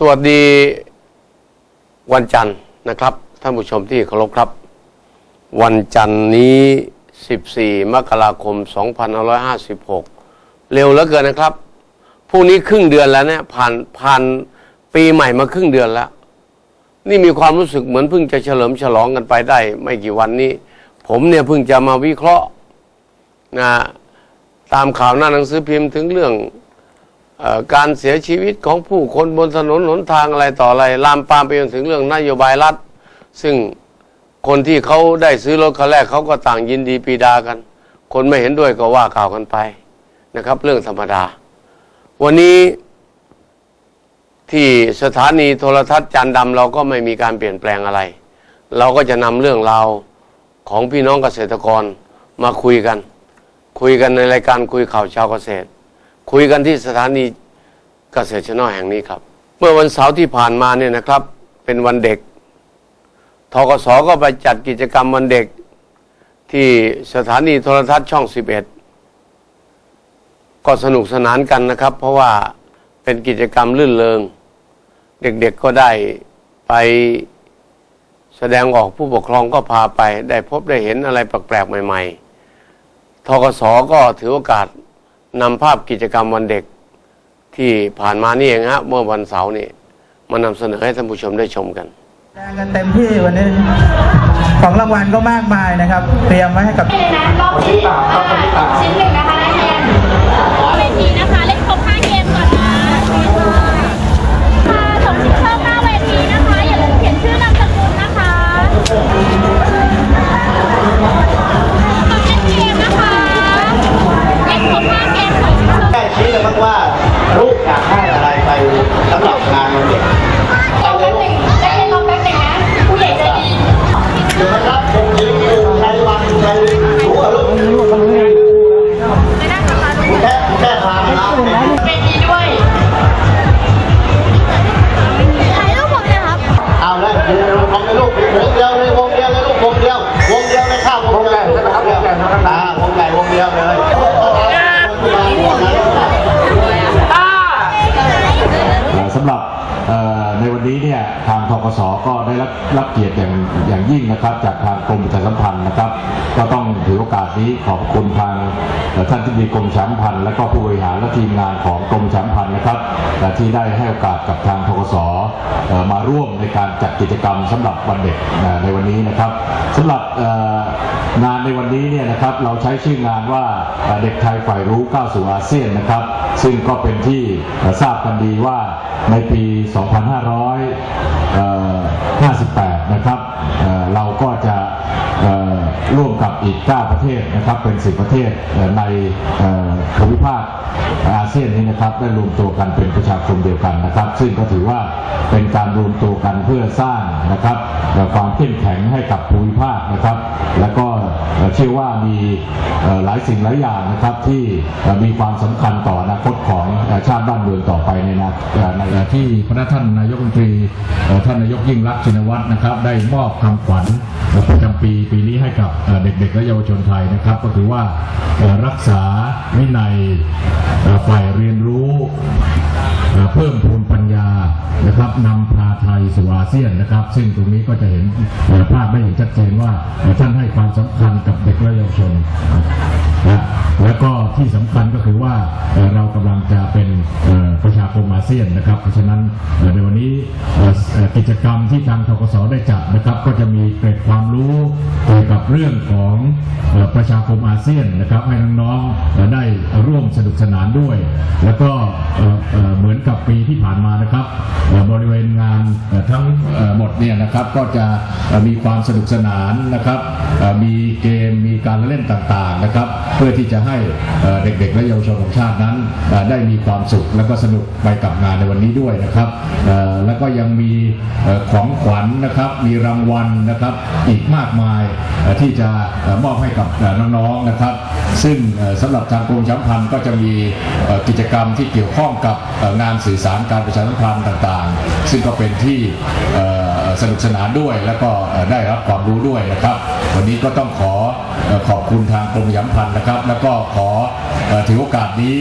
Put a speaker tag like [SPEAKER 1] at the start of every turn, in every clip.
[SPEAKER 1] สวัสดีวันจันทร์นะครับ ท่านผู้ชมที่เคารพครับ วันจันทร์นี้ 14 มกราคม 2556 เร็วเหลือเกินนะครับพรุ่งนี้ครึ่งเดือนแล้วเนี่ยผ่านผ่านปีใหม่มาครึ่งเดือนแล้ว นี่มีความรู้สึกเหมือนเพิ่งจะเฉลิมฉลองกันไปได้ ไม่กี่วันนี้ ผมเนี่ยเพิ่งจะมาวิเคราะห์นะตามข่าวหน้าหนังสือพิมพ์ถึงเรื่อง การเสียชีวิตของผู้คนบนถนนหนทางอะไรต่ออะไรลามปามไปจนถึงเรื่องนโยบายรัฐ ซึ่งคนที่เขาได้ซื้อรถคันแรกเขาก็ต่างยินดีปีดากัน คนไม่เห็นด้วยก็ว่าข่าวกันไปนะครับ เรื่องธรรมดา วันนี้ที่สถานีโทรทัศน์จันดำเราก็ไม่มีการเปลี่ยนแปลงอะไร เราก็จะนำเรื่องราวของพี่น้องเกษตรกรมาคุยกัน คุยกันในรายการคุยข่าวชาวเกษตร คุยกันที่สถานีเกษตรชนอแห่งนี้ครับ เมื่อวันเสาร์ที่ผ่านมาเนี่ยนะครับ เป็นวันเด็กทกสก็ไปจัดกิจกรรมวันเด็กที่สถานีโทรทัศน์ช่อง 11 ก็สนุกสนานกันนะครับ เพราะว่าเป็นกิจกรรมลื่นเริงเด็กๆก็ได้ไปแสดงออกผู้ปกครองก็พาไป ได้พบได้เห็นอะไรแปลกๆใหม่ ๆทกสก็ถือโอกาส นำภาพกิจกรรมวันเด็กที่ผ่านมานี่เองฮะเมื่อวันเสาร์นี่มานำเสนอให้ท่านผู้ชมได้ชมกัน
[SPEAKER 2] แรงกันเต็มที่วันนี้ของรางวัลก็มากมายนะครับ เตรียมไว้ให้กับ
[SPEAKER 3] เลยนะรอบที่อ่าชิ้นหนึ่งนะคะได้แทนเวทีนะคะ Oh, นี้ขอบคุ
[SPEAKER 4] ณทางท่านที่ดีกรมประชาสัมพันธ์และก็ผู้บริหารและทีมงานของกรมประชาสัมพันธ์นะครับที่ได้ให้โอกาสกับทางทกสเอ่อมาร่วมในการจัดกิจกรรมสำหรับวันเด็กในวันนี้นะครับสำหรับงานในวันนี้เนี่ยนะครับเราใช้ชื่องานว่าเด็กไทยฝ่ายรู้ก้าวสู่อาเซียนนะครับ ซึ่งก็เป็นที่ทราบกันดีว่าในปี 2558 นะครับเราก็จะ ร่วมกับอีก 9 ประเทศนะครับเป็น 10 ประเทศในภูมิภาคอาเซียนนี้นะครับได้รวมตัวกันเป็นประชาคมเดียวกันนะครับ ซึ่งก็ถือว่าเป็นการรวมตัวกันเพื่อสร้างนะครับความเข้มแข็งให้กับภูมิภาคนะครับ แล้วก็เชื่อว่ามีหลายสิ่งหลายอย่างนะครับที่มีความสำคัญต่ออนาคตของ ชาติบ้านเมืองต่อไปในนาในที่พระท่านนายกรัฐมนตรีท่านนายกยิ่งรักชินวัตรนะครับ ได้มอบคำขวัญประจำปีปีนี้ให้กับเด็กๆและเยาวชนไทยนะครับ ก็คือว่ารักษาวินัยฝ่ายเรียนรู้ เพิ่มพูนปัญญานะครับนำพาไทยสู่อาเซียนนะครับ ซึ่งตรงนี้ก็จะเห็นภาพได้อย่างชัดเจนว่าท่านให้ความสำคัญกับเด็กและเยาวชนนะแล้วก็ที่สำคัญก็คือว่าเรากำลังจะเป็นประชาคมอาเซียนนะครับ เพราะฉะนั้นในวันนี้กิจกรรมที่ทางทกสได้จัดนะครับ ก็จะมีเกร็ดความรู้เกี่ยวกับเรื่องของประชาคมอาเซียนนะครับ ให้น้องๆได้ร่วมสนุกสนานด้วย แล้วก็เหมือนกับปีที่ผ่านมานะครับบริเวณงานทั้งหมดเนี่ยนะครับก็จะมีความสนุกสนานนะครับมีเกมมีการเล่นต่างๆนะครับเพื่อที่จะให้เด็กๆและเยาวชนของชาตินั้นได้มีความสุขแล้วก็สนุกไปกับงานในวันนี้ด้วยนะครับแล้วก็ยังมีของขวัญนะครับมีรางวัลนะครับอีกมากมายที่จะมอบให้กับน้องๆนะครับซึ่งสำหรับทางกรมช้ำพันธ์ก็จะมีกิจกรรมที่เกี่ยวข้องกับงานสื่อสารการประชาสัมพันธ์ต่างๆ ซึ่งก็เป็นที่สนุกสนานด้วยแล้วก็ได้รับความรู้ด้วยนะครับ วันนี้ก็ต้องขอขอบคุณทางกรมย้ำพันธ์นะครับ แล้วก็ขอถือโอกาสนี้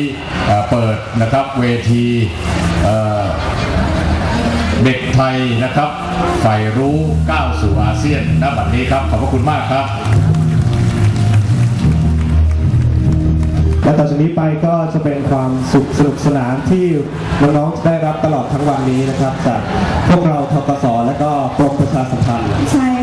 [SPEAKER 4] เปิดนะครับเวทีเด็
[SPEAKER 5] กไทยนะครับใฝ่รู้ก้าวสู่อาเซียนณบัดนี้ครับ ขอบพระคุณมากครับ
[SPEAKER 6] และต่อจากนี้ไปก็จะเป็นความสุขสนุกสนานที่น้องๆได้รับตลอดทั้งวันนี้นะครับ จากพวกเราทกศและก็กรมประชาสัมพันธ์
[SPEAKER 7] ใช่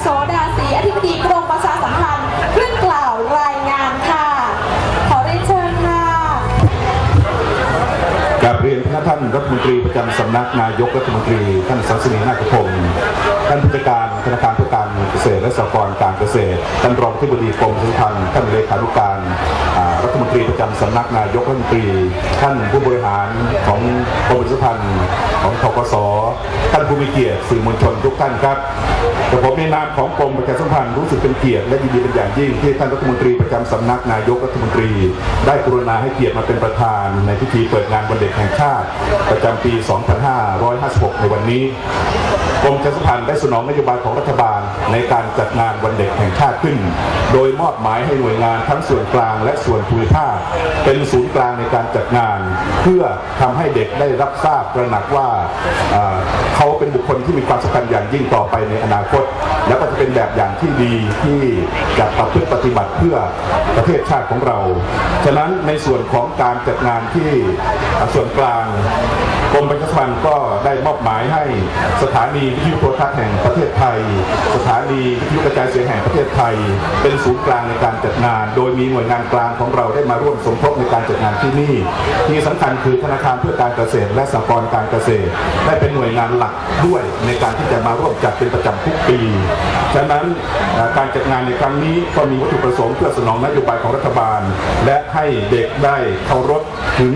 [SPEAKER 7] โสดาศรีอธิบดีกรม
[SPEAKER 6] ประ
[SPEAKER 7] ชาสัมพัน
[SPEAKER 6] ธ์ขึ้นก
[SPEAKER 8] ล่าวรายงา
[SPEAKER 7] นค่ะ ขอเรียนเชิญค่ะก
[SPEAKER 5] ราบเรียนท่านรัฐมนตรีประจำสำนักนายกรัฐมนตรี ท่านสังสนีนาคพงศ์ท่านผู้จัดการธนาคารเพื่อการเกษตรและสหกรณ์การเกษตรท่านรองที่บดีกรมสุขภัณฑ์ท่านเลขานุการ รัฐมนตรีประจำสำนักนายกรัฐมนตรี ท่านผู้บริหารของกรมสุขภัณฑ์ของทกสท่านผู้มีเกียรติสื่อมวลชนทุกท่านครับแต่ผมในนามของกรมประชาสัมพันธ์รู้สึกเป็นเกียรติและยินดีเป็นอย่างยิ่งที่ท่านรัฐมนตรีประจำสำนักนายกรัฐมนตรี ได้กรุณาให้เกียรติมาเป็นประธานในพิธีเปิดงานวันเด็กแห่งชาติ ประจำปี 2556 ในวันนี้กรมประชาสัมพันธ์ได้สนองนโยบายของรัฐบาลในการจัดงานวันเด็กแห่งชาติขึ้น โดยมอบหมายให้หน่วยงานทั้งส่วนกลางและส่วนภูมิภาค เป็นศูนย์กลางในการจัดงาน เพื่อทำให้เด็กได้รับทราบตระหนักว่าเขาเป็นบุคคลที่มีความสำคัญอย่างยิ่งต่อไปในอนาคต แล้วก็จะเป็นแบบอย่างที่ดีที่จะประพฤติปฏิบัติเพื่อประเทศชาติของเรา ฉะนั้นในส่วนของการจัดงานที่ส่วนกลางกรมประชาสัมพันธ์ก็ได้มอบหมายให้สถานีวิทยุโทรทัศน์แห่งประเทศไทย สถานีวิทยุกระจายเสียงแห่งประเทศไทย เป็นศูนย์กลางในการจัดงาน โดยมีหน่วยงานกลางของเราได้มาร่วมสมทบในการจัดงานที่นี่ ที่สำคัญคือธนาคารเพื่อการเกษตร และสหกรณ์การเกษตร ได้เป็นหน่วยงานหลักด้วยในการที่จะมาร่วมจัดเป็นประจำทุกปี ฉะนั้นการจัดงานในครั้งนี้ก็มีวัตถุประสงค์เพื่อสนองนโยบายของรัฐบาล และให้เด็กได้เคารพถึง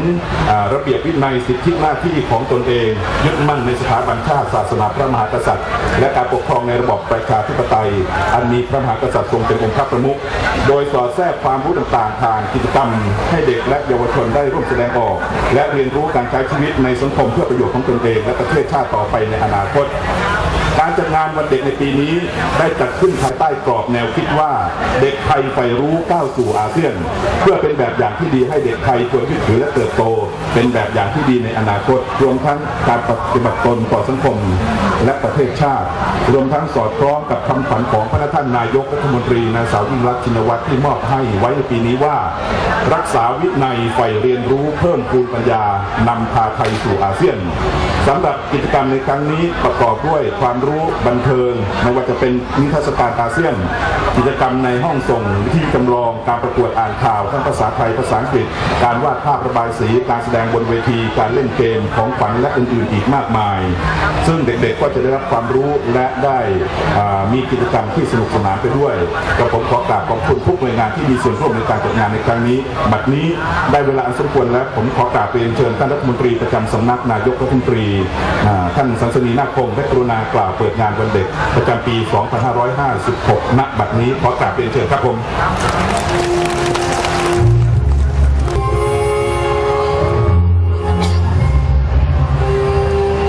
[SPEAKER 5] ระเบียบวินัยสิทธิหน้าที่ของตนเองยึดมั่นในสถาบันชาติศาสนาพระมหากษัตริย์ และการปกครองในระบอบประชาธิปไตย อันมีพระมหากษัตริย์ทรงเป็นองค์พระประมุขโดยสอดแทรกความรู้ต่างๆผ่านกิจกรรม ให้เด็กและเยาวชนได้ร่วมแสดงออก และเรียนรู้การใช้ชีวิตในสังคมเพื่อประโยชน์ของตนเอง และประเทศชาติต่อไปในอนาคต การจัดงานวันเด็กในปีนี้ได้จัดขึ้นภายใต้กรอบแนวคิดว่าเด็กไทยใฝ่รู้ก้าวสู่อาเซียน เพื่อเป็นแบบอย่างที่ดีให้เด็กไทยควรยึดถือและเติบโต เป็นแบบอย่างที่ดีในอนาคต รวมทั้งการปฏิบัติตนต่อสังคม และประเทศชาติ รวมทั้งสอดคล้องกับคำขวัญของพระท่านนายกรัฐมนตรีนางสาวยิ่งรักชินวัตรที่มอบให้ไว้ในปีนี้ว่า รักษาวินัยใฝ่เรียนรู้เพิ่มพูนปัญญานำพาไทยสู่อาเซียนสำหรับกิจกรรมในครั้งนี้ประกอบด้วยความรู้บันเทิง ไม่ว่าจะเป็นนิทรรศการอาเซียน กิจกรรมในห้องส่งวิธีจำลองการประกวดอ่านข่าวทั้งภาษาไทยภาษาอังกฤษ การวาดภาพระบายสี การแสดงบนเวที การเล่นเกมของขวัญและอื่นๆอีกมากมาย ซึ่งเด็กๆก็จะได้รับความรู้และได้มีกิจกรรมที่สนุกสนานไปด้วยกระผมขอกราบขอบคุณทุกหน่วยงานที่มีส่วนร่วมในการจัดงานในครั้งนี้ บัดนี้ได้เวลาอันสมควรแล้วผมขอกราบเรียนเชิญท่านรัฐมนตรีประจำสำนักนายกรัฐมนตรีท่านสันสนีนาคพงได้กรุณากล่าวเปิดิดงานวันเด็ก ประจำปี 2556 ณ บัดนี้ขอกราบเรียนเชิญครับผม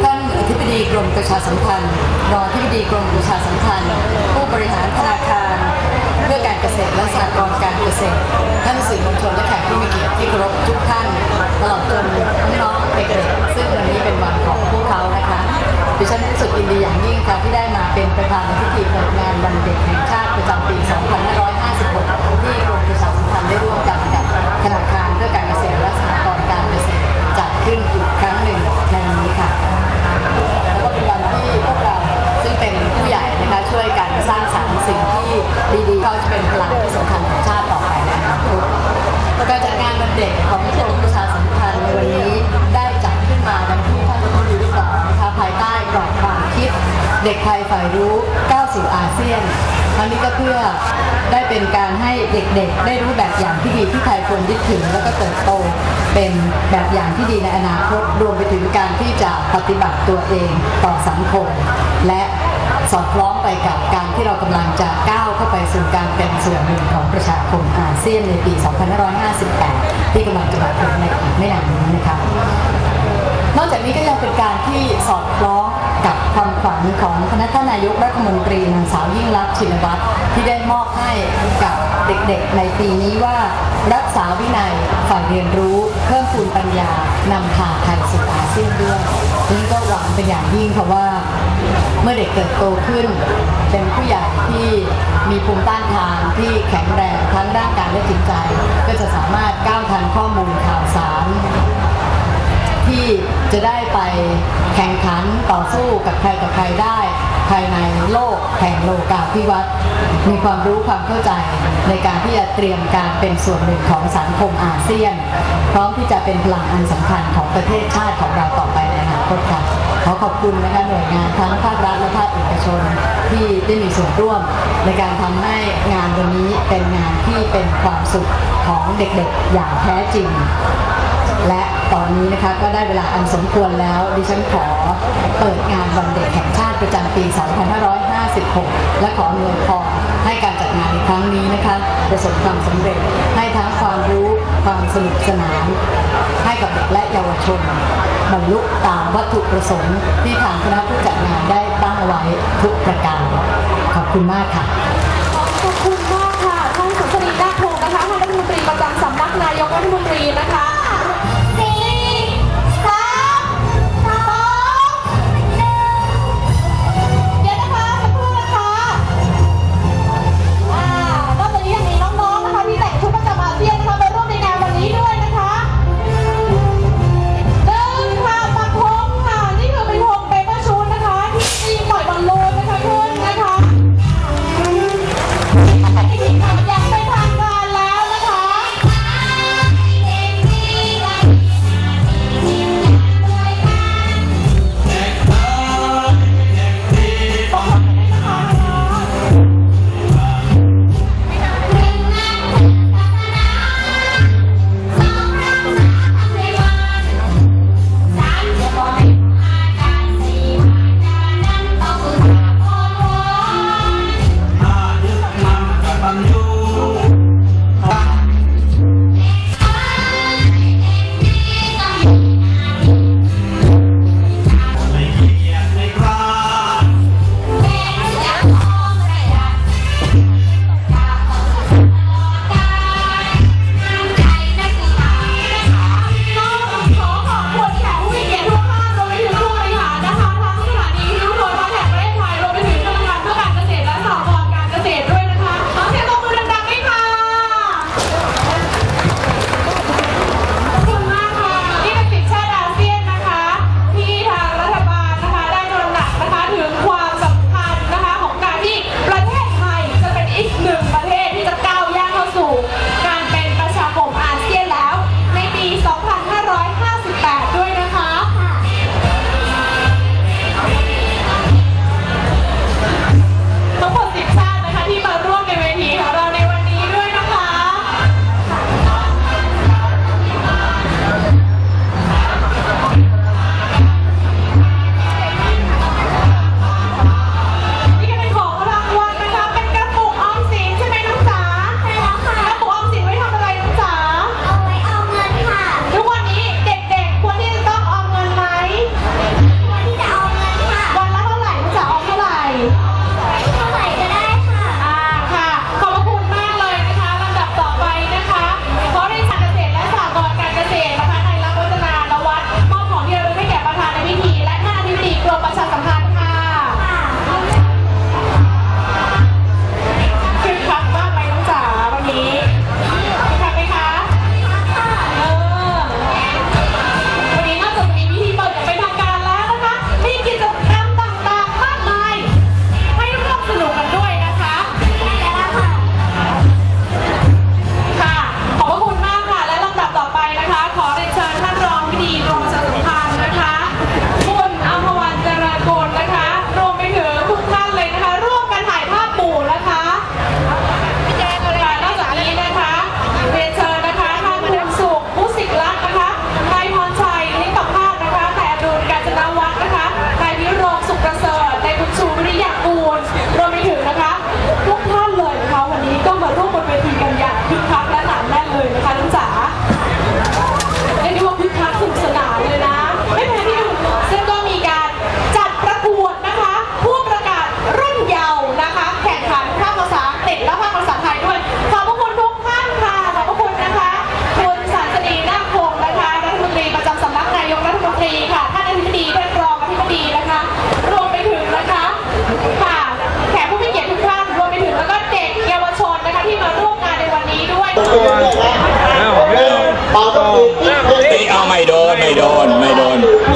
[SPEAKER 9] ท่านอธิบดีกรมประชาสัมพันธ์รองอธิบดีกรมประชาสัมพันธ์ ผู้บริหารธนาคาร เพื่อการเกษตรและสหกรณ์การเกษตร ท่านสื่อมวลชนและแขกผู้มีเกียรติที่เคารพทุกท่านตลอดจนน้องๆเด็กๆ ดิฉันรู้สึกยินดีอย่างยิ่งค่ะที่ได้มาเป็นประธานในพิธีเปิดงานวันเด็กแห่งชาติประจำปี 2556 ที่กรมประชาสัมพันธ์ได้ร่วมกันกับธนาคารเพื่อการเกษตรและสหกรณ์การเกษตรจัดขึ้นอีกครั้งหนึ่งในวันนี้ค่ะ แล้วก็เป็นวันที่พวกเราซึ่งเป็นผู้ใหญ่นะคะช่วยกันสร้างสรรค์สิ่งที่ดีๆเขาจะเป็นพลังที่สำคัญของชาติต่อไปนอนาคตการจัดงานวันเด็กของกรมประชาสัมพันธ์ในวันนี้ เด็กไทยฝ่ายรู้ก้าวสู่อาเซียนทั้งนี้ก็เพื่อได้เป็นการให้เด็กๆ ได้รู้แบบอย่างที่ดีที่ไทยควรยึดถือแล้วก็เติบโตเป็นแบบอย่างที่ดีในอนาคตรวมไปถึงการที่จะปฏิบัติตัวเองต่อสังคม และสอดคล้องไปกับการที่เรากำลังจะก้าวเข้าไปสู่การเป็นส่วนหนึ่งของประชาคมอาเซียนในปี 2558 ที่กำลังจะมาถึงในอีกไม่นานนี้นะคะนอกจากนี้ก็ยังเป็นการที่สอดคล้อง กับความฝันของคณะท่านนายกรัฐมนตรีนางสาวยิ่งรักษณ์ชินวัตรที่ได้มอบให้กับเด็กๆในปีนี้ว่า รักษาวินัยฝ่ายเรียนรู้เพิ่มพูนปัญญานำพาไทยสู่อาเซียนด้วยนี่ก็หวังเป็นอย่างยิ่งค่ะว่า เมื่อเด็กเติบโตขึ้น เป็นผู้ใหญ่ที่มีภูมิต้านทานที่แข็งแรงทั้งร่างกายและจิตใจ ก็จะสามารถก้าวทันข้อมูล จะได้ไปแข่งขันต่อสู้กับใครกับใครได้ภายในโลกแห่งโลกาภิวัตน์มีความรู้ความเข้าใจในการที่จะเตรียมการเป็นส่วนหนึ่งของสังคมอาเซียน พร้อมที่จะเป็นพลังอันสำคัญของประเทศชาติของเราต่อไปในอนาคตค่ะขอขอบคุณนะคะหน่วยงานทั้งภาครัฐและภาคเอกชนที่ได้มีส่วนร่วม ในการทำให้งานวันนี้เป็นงานที่เป็นความสุขของเด็กๆอย่างแท้จริง และตอนนี้นะคะก็ได้เวลาอันสมควรแล้ว ดิฉันขอเปิดงานวันเด็กแห่งชาติประจำปี 2556 และขออวยพรให้การจัดงานในครั้งนี้นะคะประสบความสำเร็จให้ทั้งความรู้ความสนุกสนาน ให้กับเด็กและเยาวชนบรรลุตามวัตถุประสงค์ที่ทางคณะผู้จัดงานได้ตั้ง
[SPEAKER 7] เอาไว้ทุกประการ ขอบคุณมากค่ะขอบคุณมากค่ะท่านสุศรีนาคพงนะคะท่านรัฐมนตรีประจำสำนักนายกรัฐมนตรีนะคะ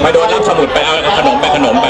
[SPEAKER 7] ไป
[SPEAKER 10] โดนรับสมุดไปเอาขนมไปขนมไป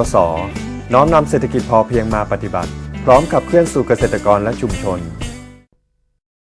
[SPEAKER 11] กส น้อมนำเศรษฐกิจพอเพียงมาปฏิบัติ พร้อมขับเคลื่อนสู่เกษตรกรและชุมชน